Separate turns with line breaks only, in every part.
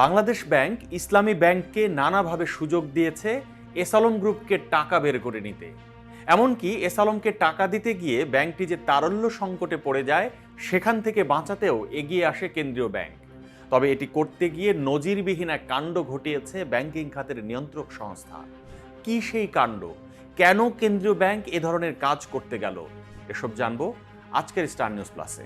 Bangladesh bank ইসলামী ব্যাংককে নানাভাবে সুযোগ দিয়েছে এসালম গ্রুপকে টাকা বের করে নিতে। এমনকি এসালমকে টাকা দিতে গিয়ে ব্যাংকটি যে তারল্য সংকটে পড়ে যায়, সেখান থেকে বাঁচাতেও এগিয়ে আসে কেন্দ্রীয় ব্যাংক। তবে এটি করতে গিয়ে নজিরবিহীন এক কাণ্ড ঘটিয়েছে ব্যাংকিং খাতের নিয়ন্ত্রক সংস্থা। কি সেই কাণ্ড? কেন কেন্দ্রীয় ব্যাংক এ ধরনের কাজ করতে গেল? এসব জানব আজকের স্টার নিউজ প্লাসে।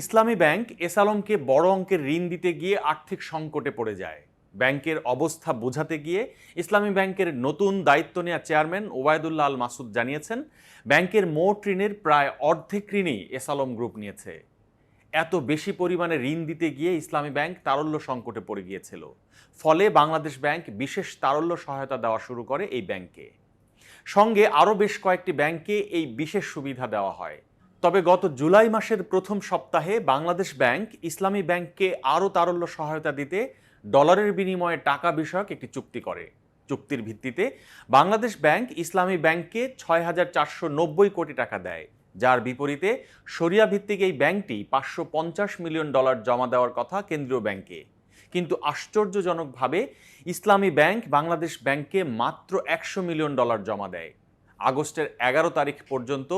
ইসলামী ব্যাংক এসালমকে বড় অঙ্কের ঋণ দিতে গিয়ে আর্থিক সংকটে পড়ে যায়। ব্যাংকের অবস্থা বোঝাতে গিয়ে ইসলামী ব্যাংকের নতুন দায়িত্ব নেওয়া চেয়ারম্যান ওবায়দুল্লাহ আল মাসুদ জানিয়েছেন, ব্যাংকের মোট ঋণের প্রায় অর্ধেক ঋণই এসালম গ্রুপ নিয়েছে। এত বেশি পরিমাণে ঋণ দিতে গিয়ে ইসলামী ব্যাংক তারল্য সংকটে পড়ে গিয়েছিল। ফলে বাংলাদেশ ব্যাংক বিশেষ তারল্য সহায়তা দেওয়া শুরু করে এই ব্যাংকে। সঙ্গে আরও বেশ কয়েকটি ব্যাংকে এই বিশেষ সুবিধা দেওয়া হয়। তবে গত জুলাই মাসের প্রথম সপ্তাহে বাংলাদেশ ব্যাংক ইসলামী ব্যাংককে আরও তারল্য সহায়তা দিতে ডলারের বিনিময়ে টাকা বিষয়ক একটি চুক্তি করে। চুক্তির ভিত্তিতে বাংলাদেশ ব্যাংক ইসলামী ব্যাংককে ছয় হাজার চারশো নব্বই কোটি টাকা দেয়। যার বিপরীতে সরিয়া ভিত্তিক এই ব্যাংকটি পাঁচশো পঞ্চাশ মিলিয়ন ডলার জমা দেওয়ার কথা কেন্দ্রীয় ব্যাংকে। কিন্তু আশ্চর্যজনকভাবে ইসলামী ব্যাংক বাংলাদেশ ব্যাংককে মাত্র একশো মিলিয়ন ডলার জমা দেয়। আগস্টের এগারো তারিখ পর্যন্ত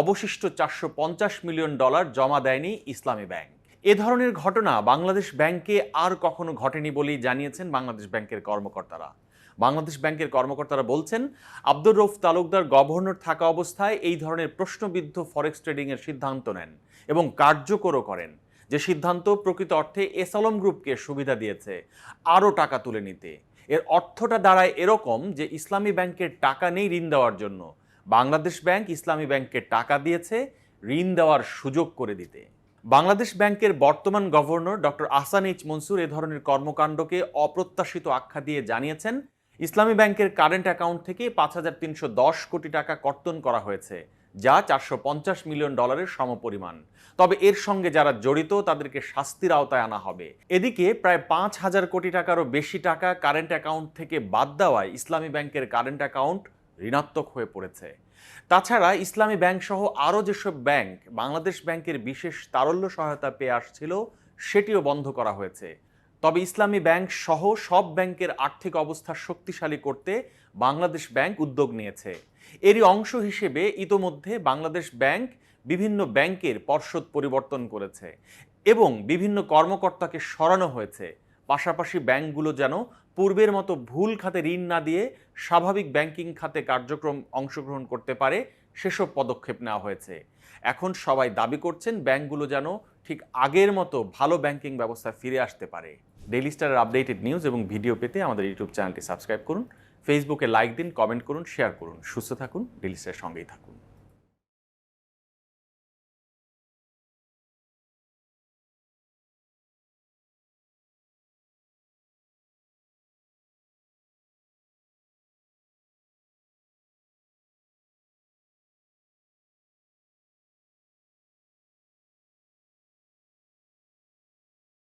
অবশিষ্ট চারশো পঞ্চাশ মিলিয়ন ডলার জমা দেয়নি ইসলামী ব্যাংক। এ ধরনের ঘটনা বাংলাদেশ ব্যাংকে আর কখনো ঘটেনি বলেই জানিয়েছেন বাংলাদেশ ব্যাংকের কর্মকর্তারা। বাংলাদেশ ব্যাংকের কর্মকর্তারা বলছেন, আব্দুর রৌফ তালুকদার গভর্নর থাকা অবস্থায় এই ধরনের প্রশ্নবিদ্ধ ফরেক্স ট্রেডিংয়ের সিদ্ধান্ত নেন এবং কার্যকরও করেন, যে সিদ্ধান্ত প্রকৃত অর্থে এসালম গ্রুপকে সুবিধা দিয়েছে, আরও টাকা তুলে নিতে। এর অর্থটা দাঁড়ায় এরকম যে ইসলামী ব্যাংকের টাকা নেই ঋণ দেওয়ার জন্য। বাংলাদেশ ব্যাংক ইসলামী ব্যাংককে টাকা দিয়েছে ঋণ দেওয়ার সুযোগ করে দিতে। বাংলাদেশ ব্যাংকের বর্তমান governor doctor Ahsan H Mansur এ ধরনের কর্মকাণ্ডকে অপ্রত্যাশিত আখ্যা দিয়ে জানিয়েছেন, ইসলামী ব্যাংকের কারেন্ট অ্যাকাউন্ট থেকে পাঁচ হাজার তিনশো দশ কোটি টাকা কর্তন করা হয়েছে। যা চারশো পঞ্চাশ মিলিয়ন ডলারের সমপরিমাণ। তবে এর সঙ্গে যারা জড়িত, তাদেরকে শাস্তির আওতায় আনা হবে। এদিকে প্রায় পাঁচ হাজার কোটি টাকারও বেশি টাকা কারেন্ট অ্যাকাউন্ট থেকে বাদ দেওয়ায় ইসলামী ব্যাংকের কারেন্ট অ্যাকাউন্ট ঋণাত্মক হয়ে পড়েছে। তাছাড়া ইসলামী ব্যাংক সহ আরও যেসব ব্যাংক বাংলাদেশ ব্যাংকের বিশেষ তারল্য সহায়তা পেয়ে আসছিল, সেটিও বন্ধ করা হয়েছে। তবে ইসলামী ব্যাংক সহ সব ব্যাংকের আর্থিক অবস্থা শক্তিশালী করতে বাংলাদেশ ব্যাংক উদ্যোগ নিয়েছে। এরই অংশ হিসেবে ইতোমধ্যে বাংলাদেশ ব্যাংক বিভিন্ন ব্যাংকের পর্ষদ পরিবর্তন করেছে এবং বিভিন্ন কর্মকর্তাকে সরানো হয়েছে। পাশাপাশি ব্যাংকগুলো যেন পূর্বের মতো ভুল খাতে ঋণ না দিয়ে স্বাভাবিক ব্যাংকিং খাতে কার্যক্রম অংশগ্রহণ করতে পারে সেসব পদক্ষেপ নেওয়া হয়েছে। এখন সবাই দাবি করছেন ব্যাংকগুলো যেন ঠিক আগের মতো ভালো ব্যাংকিং ব্যবস্থা ফিরে আসতে পারে। ডেইলি স্টারের আপডেটেড নিউজ এবং ভিডিও পেতে আমাদের ইউটিউব চ্যানেলটি সাবস্ক্রাইব করুন। ফেসবুকে লাইক দিন কমেন্ট করুন শেয়ার করুন। সুস্থ থাকুন রিলিসের সঙ্গেই থাকুন।